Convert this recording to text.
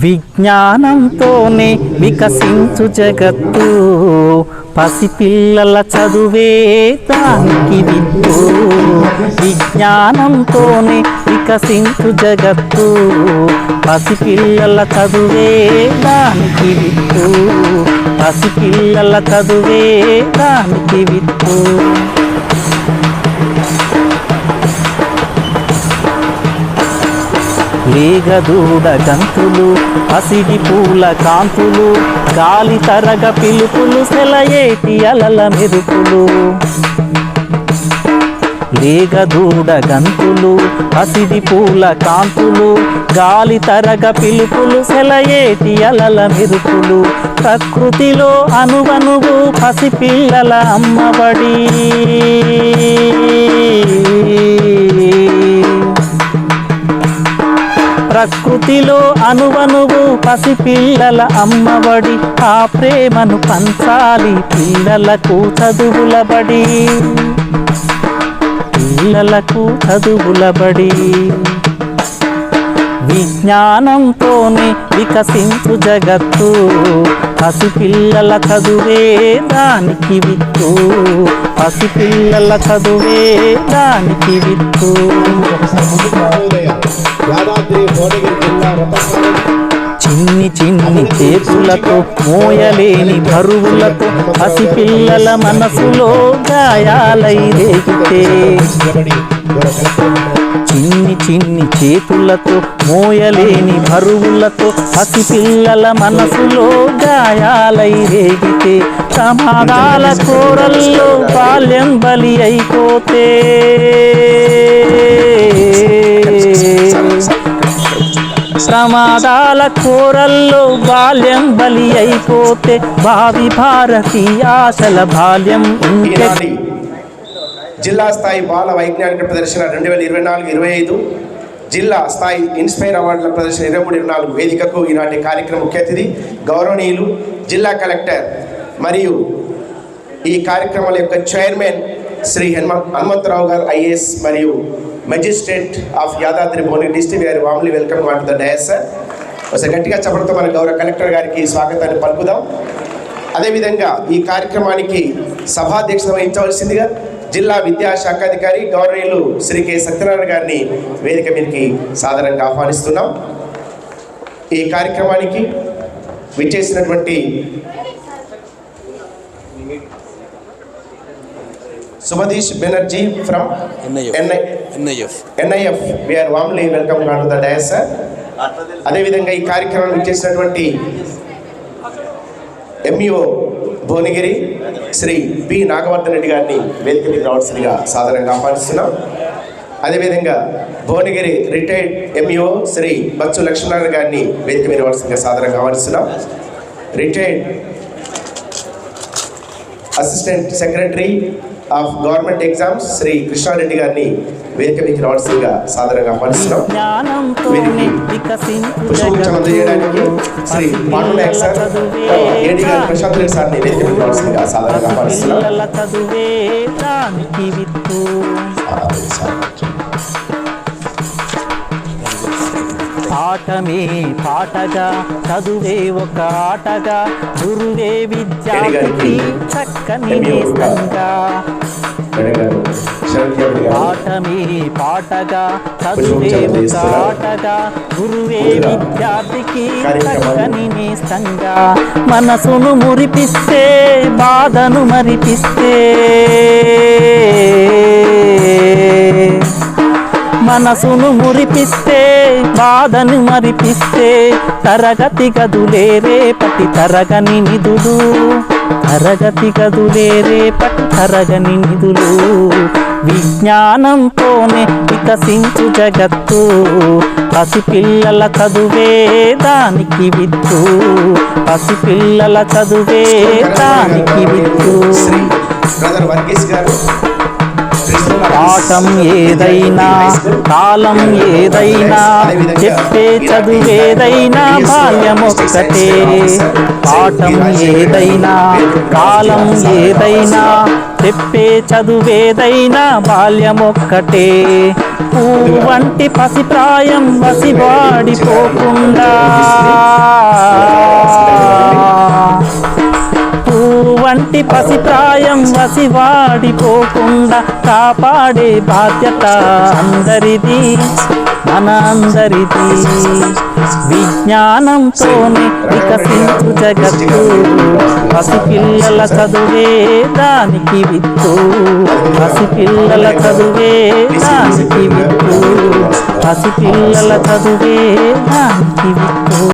విజ్ఞానంతోనే వికసించు జగత్తు. పసిపిల్లల చదువే దానికి విద్దు విజ్ఞానంతోనే వికసించు జగత్తు. పసిపిల్లల చదువే దానికి విద్దు పసిపిల్లల చదువే దానికి విద్దు విత్తు గంతులు పసిడి పూల కాంతులు గాలి తరగ పిలుపులు సెలయేటి అలల మెరుపులు. లేగదూడ గంతులు పసిడి పూల కాంతులు గాలి తరగ పిలుపులు సెలయేటి అలల మెరుపులు. ప్రకృతిలో అనువనువు పసిపిల్లల అమ్మబడి ప్రకృతిలో అనువనువు పసిపిల్లల అమ్మబడి ఆ ప్రేమను పంచాలి పిల్లలకు చదువులబడి పిల్లలకు చదువుల జ్ఞానంతోనే వికసించు జగత్తు. పసిపిల్లల చదువే దానికి విత్తు. పసిపిల్లల చదువే దానికి విత్తు. యాదాద్రి భువనగిరి జిల్లా చిన్ని చిన్ని చేతులతో మోయలేని బరువులతో పసిపిల్లల మనసులో గాయాలై రేగితే. చిన్ని చిన్ని చేతులతో మోయలేని బరువులతో పసిపిల్లల మనసులో గాయాలై రేగితే. ప్రమాదాల కోరల్లో బాల్యం బలి అయిపోతే. పాల కూరల్లో బాల్యం బలి అయిపోతే భావి భారతి ఆశల బాల్యం ఉంటే జిల్లా స్థాయి బాల వైజ్ఞానిక ప్రదర్శన రెండు వేల ఇరవై నాలుగు ఇరవై ఐదు జిల్లా స్థాయి ఇన్స్పైర్ అవార్డుల ప్రదర్శన ఇరవై మూడు ఇరవై నాలుగు వేదికకు ఈనాటి కార్యక్రమ ముఖ్య అతిథి గౌరవనీయులు జిల్లా కలెక్టర్ మరియు ఈ కార్యక్రమాల యొక్క చైర్మన్ శ్రీ హనుమ హనుమంతరావు గారు ఐఏఎస్ మరియు magistrate of Yadadri Bhuvanagiri district గారి warmly welcome what the dais sir ఒకసారి గట్టిగా చెప్పడంతో మన గౌరవ కలెక్టర్ గారికి స్వాగతాన్ని పలుకుదాం. అదేవిధంగా ఈ కార్యక్రమానికి సభాధ్యక్షత వహించవలసిందిగా జిల్లా విద్యాశాఖాధికారి గౌరవనీయులు శ్రీ కె. సత్యనారాయణ గారిని వేదిక మీదకి సాదరంగా ఆహ్వానిస్తున్నాం. ఈ కార్యక్రమానికి విచ్చేసినటువంటి Sumadhish Banerjee from NIF. NIF. We are warmly welcome to the dais sir అదేవిధంగా ఈ కార్యక్రమాన్ని చేసినటువంటి ఎంఈఓ భువనగిరి శ్రీ పి నాగవర్ధన్ రెడ్డి గారిని వేదిక మీద రావాల్సిందిగా సాధారణంగా ఆహ్వానిస్తున్నాం. అదేవిధంగా భువనగిరి రిటైర్డ్ ఎంఈఓ శ్రీ బచ్చు లక్ష్మీనారాయణ గారిని వేదిక మీద రావాల్సిందిగా సాధారణంగా ఆహ్వానిస్తున్నాం. Retired assistant secretary of government exams Shri Krishnareddy గారిని వేదిక మీకు రావాల్సిందిగా సాధారణంగా ఆహ్వానిస్తున్నాం పుష్పగుచ్చం అందజేయడానికి శ్రీ పాండు నాయక్ సార్ ఏడి గారు ప్రశాంత్ రెడ్డి సార్ని వేదిక మీకు రావాల్సిందిగా సాధారణంగా ఆహ్వానిస్తున్నాం పాఠమే పాటగా చదువే ఒక ఆటగా గురువే విద్యార్థికి చక్కని నేస్తంగా. పాఠమే పాటగా చదువే ఒక ఆటగా గురువే విద్యార్థికి చక్కని నేస్తంగా. మనసును మురిపిస్తే బాధను మరిపిస్తే. మనసును మురిపిస్తే బాధను మరిపిస్తే తరగతి గదులే రేపటి తరగని నిధులు. తరగతి గదులే రేపటి తరగని నిధులు. విజ్ఞానంతోనే వికసించు జగత్తు. పసిపిల్లల చదువే దానికి విత్తు పసిపిల్లల చదువే దానికి విత్తు శ్రీ బ్రదర్ వర్గీస్ గారు పాఠం ఏదైనా కాలం ఏదైనా చెప్పే చదువేదైనా బాల్యం ఒక్కటే పాఠం ఏదైనా కాలం ఏదైనా చెప్పే చదువేదైనా బాల్యం ఒక్కటే వంటి పసిప్రాయం వసివాడిపోకుండా. పువ్వు వంటి పసిప్రాయం వసివాడిపోకుండా కాపాడే బాధ్యత అందరిది మన అందరిది విజ్ఞానంతోనే వికసించు జగత్తు పసిపిల్లల చదువే దానికి విత్తు పసిపిల్లల చదువే దానికి విత్తు పసిపిల్లల చదువే దానికి విత్తు.